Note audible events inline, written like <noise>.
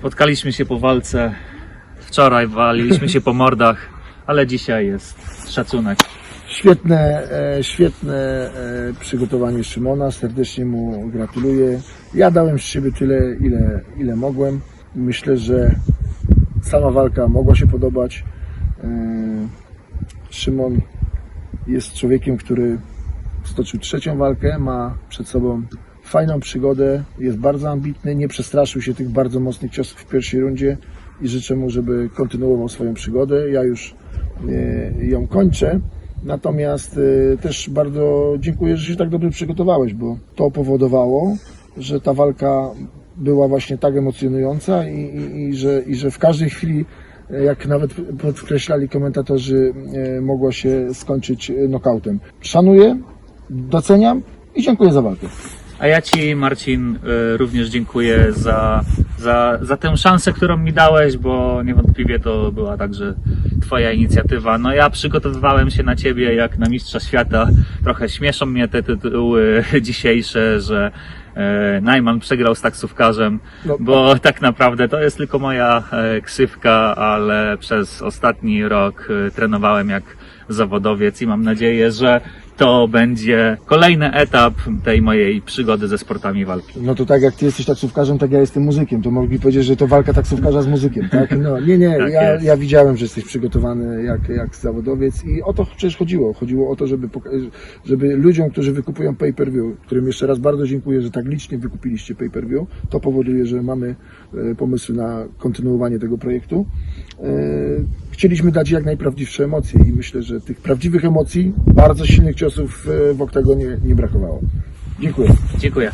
Spotkaliśmy się po walce. Wczoraj waliliśmy się po mordach, ale dzisiaj jest szacunek. Świetne, e, świetne e, przygotowanie Szymona, serdecznie mu gratuluję. Ja dałem z siebie tyle, ile, ile mogłem. Myślę, że sama walka mogła się podobać. E, Szymon jest człowiekiem, który stoczył trzecią walkę, ma przed sobą fajną przygodę, jest bardzo ambitny, nie przestraszył się tych bardzo mocnych ciosów w pierwszej rundzie i życzę mu, żeby kontynuował swoją przygodę. Ja już e, ją kończę. Natomiast e, też bardzo dziękuję, że się tak dobrze przygotowałeś, bo to powodowało, że ta walka była właśnie tak emocjonująca i, i, i, że, i że w każdej chwili, e, jak nawet podkreślali komentatorzy, mogła się skończyć nokautem. Szanuję, doceniam i dziękuję za walkę. A ja Ci, Marcin, y, również dziękuję za, za, za tę szansę, którą mi dałeś, bo niewątpliwie to była także Twoja inicjatywa. No ja przygotowywałem się na Ciebie jak na Mistrza Świata. Trochę śmieszą mnie te tytuły <laughs> dzisiejsze, że e, Najman przegrał z taksówkarzem, No, bo tak naprawdę to jest tylko moja e, ksywka, ale przez ostatni rok e, trenowałem jak zawodowiec i mam nadzieję, że to będzie kolejny etap tej mojej przygody ze sportami walki. No to tak jak ty jesteś taksówkarzem, tak ja jestem muzykiem. To mogli powiedzieć, że to walka taksówkarza z muzykiem, tak? <laughs> No nie, nie, Tak ja, ja widziałem, że jesteś przygotowany jak, jak zawodowiec i o to przecież chodziło. Chodziło o to, żeby, żeby ludziom, którzy wykupują pay-per-view, którym jeszcze raz bardzo dziękuję, że tak licznie wykupiliście pay-per-view, to powoduje, że mamy e, pomysły na kontynuowanie tego projektu. Chcieliśmy dać jak najprawdziwsze emocje i myślę, że tych prawdziwych emocji, bardzo silnych ciosów e, w oktagonie nie brakowało. Dziękuję. Dziękuję.